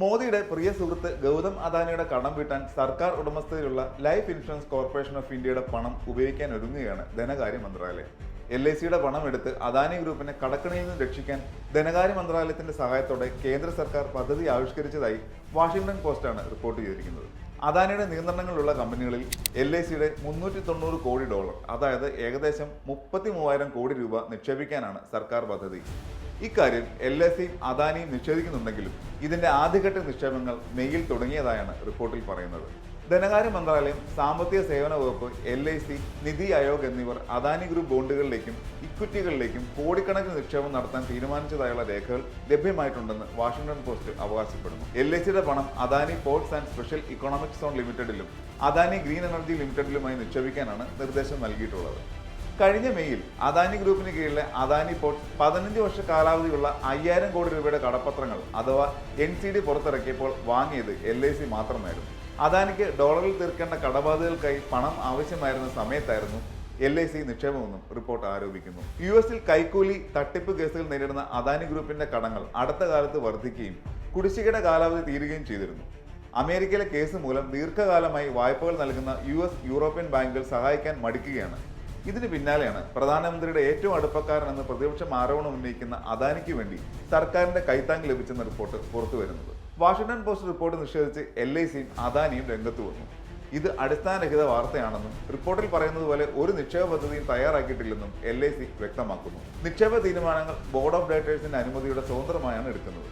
മോദിയുടെ പ്രിയ സുഹൃത്ത് ഗൗതം അദാനിയുടെ കടം വീട്ടാൻ സർക്കാർ ഉടമസ്ഥതയിലുള്ള ലൈഫ് ഇൻഷുറൻസ് കോർപ്പറേഷൻ ഓഫ് ഇന്ത്യയുടെ പണം ഉപയോഗിക്കാൻ ഒരുങ്ങുകയാണ് ധനകാര്യ മന്ത്രാലയം. എൽ ഐ സിയുടെ പണം എടുത്ത് അദാനി ഗ്രൂപ്പിനെ കടക്കണിയിൽ നിന്ന് രക്ഷിക്കാൻ ധനകാര്യ മന്ത്രാലയത്തിന്റെ സഹായത്തോടെ കേന്ദ്ര സർക്കാർ പദ്ധതി ആവിഷ്കരിച്ചതായി വാഷിംഗ്ടൺ പോസ്റ്റാണ് റിപ്പോർട്ട് ചെയ്തിരിക്കുന്നത്. അദാനിയുടെ നിയന്ത്രണങ്ങളിലുള്ള കമ്പനികളിൽ എൽ ഐ സിയുടെ മുന്നൂറ്റി തൊണ്ണൂറ് കോടി ഡോളർ അതായത് ഏകദേശം മുപ്പത്തി മൂവായിരം കോടി രൂപ നിക്ഷേപിക്കാനാണ് സർക്കാർ പദ്ധതി. ഇക്കാര്യം എൽ എസ് സിയും അദാനിയും നിഷേധിക്കുന്നുണ്ടെങ്കിലും ഇതിന്റെ ആദ്യഘട്ട നിക്ഷേപങ്ങൾ മെയ്യിൽ തുടങ്ങിയതായാണ് റിപ്പോർട്ടിൽ പറയുന്നത്. ധനകാര്യ മന്ത്രാലയം സാമ്പത്തിക സേവന വകുപ്പ് L I C NITI Aayog എന്നിവർ അദാനി ഗ്രൂപ്പ് ബോണ്ടുകളിലേക്കും ഇക്വിറ്റികളിലേക്കും കോടിക്കണക്കിന് നിക്ഷേപം നടത്താൻ തീരുമാനിച്ചതായുള്ള രേഖകൾ ലഭ്യമായിട്ടുണ്ടെന്ന് വാഷിംഗ്ടൺ പോസ്റ്റ് അവകാശപ്പെടുന്നു. എൽ ഐ സിയുടെ പണം Adani ports and special economic zone ലിമിറ്റഡിലും Adani green energy ലിമിറ്റഡിലുമായി നിക്ഷേപിക്കാനാണ് നിർദ്ദേശം നൽകിയിട്ടുള്ളത്. കഴിഞ്ഞ മെയ്യിൽ അദാനി ഗ്രൂപ്പിന് കീഴിലെ അദാനി പോർട്ട് പതിനഞ്ച് വർഷ കാലാവധിയുള്ള അയ്യായിരം കോടി രൂപയുടെ കടപ്പത്രങ്ങൾ അഥവാ എൻ സി ഡി പുറത്തിറക്കിയപ്പോൾ വാങ്ങിയത് എൽ ഐ സി മാത്രമായിരുന്നു. അദാനിക്ക് ഡോളറിൽ തീർക്കേണ്ട കടബാധകൾക്കായി പണം ആവശ്യമായിരുന്ന സമയത്തായിരുന്നു എൽ ഐ സി നിക്ഷേപമെന്നും റിപ്പോർട്ട് ആരോപിക്കുന്നു. യു എസിൽ കൈക്കൂലി തട്ടിപ്പ് കേസുകൾ നേരിടുന്ന അദാനി ഗ്രൂപ്പിന്റെ കടങ്ങൾ അടുത്ത കാലത്ത് വർദ്ധിക്കുകയും കുടിശ്ശികയുടെ കാലാവധി തീരുകയും ചെയ്തിരുന്നു. അമേരിക്കയിലെ കേസ് മൂലം ദീർഘകാലമായി വായ്പകൾ നൽകുന്ന യു എസ് യൂറോപ്യൻ ബാങ്കുകൾ സഹായിക്കാൻ മടിക്കുകയാണ്. ഇതിന് പിന്നാലെയാണ് പ്രധാനമന്ത്രിയുടെ ഏറ്റവും അടുപ്പക്കാരനെന്ന് പ്രതിപക്ഷം ആരോപണം ഉന്നയിക്കുന്ന അദാനിക്ക് വേണ്ടി സർക്കാരിന്റെ കൈത്താങ് ലഭിച്ചെന്ന റിപ്പോർട്ട് പുറത്തുവരുന്നത് വാഷിംഗ്ടൺ പോസ്റ്റ് റിപ്പോർട്ട് നിഷേധിച്ച് എൽ ഐ സിയും അദാനിയും രംഗത്ത് വന്നു. ഇത് അടിസ്ഥാനരഹിത വാർത്തയാണെന്നും റിപ്പോർട്ടിൽ പറയുന്നത് പോലെ ഒരു നിക്ഷേപ പദ്ധതിയും തയ്യാറാക്കിയിട്ടില്ലെന്നും എൽ ഐ സി വ്യക്തമാക്കുന്നു. നിക്ഷേപ തീരുമാനങ്ങൾ ബോർഡ് ഓഫ് ഡയറക്ടേഴ്സിന്റെ അനുമതിയുടെ സ്വതന്ത്രമായാണ് എടുക്കുന്നത്.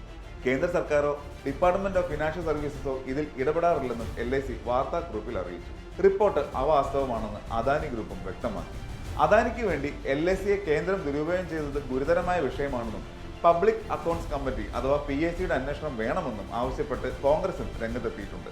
കേന്ദ്ര സർക്കാരോ ഡിപ്പാർട്ട്മെന്റ് ഓഫ് ഫിനാൻഷ്യൽ സർവീസസോ ഇതിൽ ഇടപെടാറില്ലെന്നും എൽ ഐ സി വാർത്താ ഗ്രൂപ്പിൽ അറിയിച്ചു. റിപ്പോർട്ട് അവാസ്തവമാണെന്ന് അദാനി ഗ്രൂപ്പും വ്യക്തമാക്കി. അദാനിക്ക് വേണ്ടി എൽ ഐ സിയെ കേന്ദ്രം ദുരുപയോഗം ചെയ്തത് ഗുരുതരമായ വിഷയമാണെന്നും പബ്ലിക് അക്കൗണ്ട്സ് കമ്മിറ്റി അഥവാ പി എസ് സിയുടെ അന്വേഷണം വേണമെന്നും ആവശ്യപ്പെട്ട് കോൺഗ്രസും രംഗത്തെത്തിയിട്ടുണ്ട്.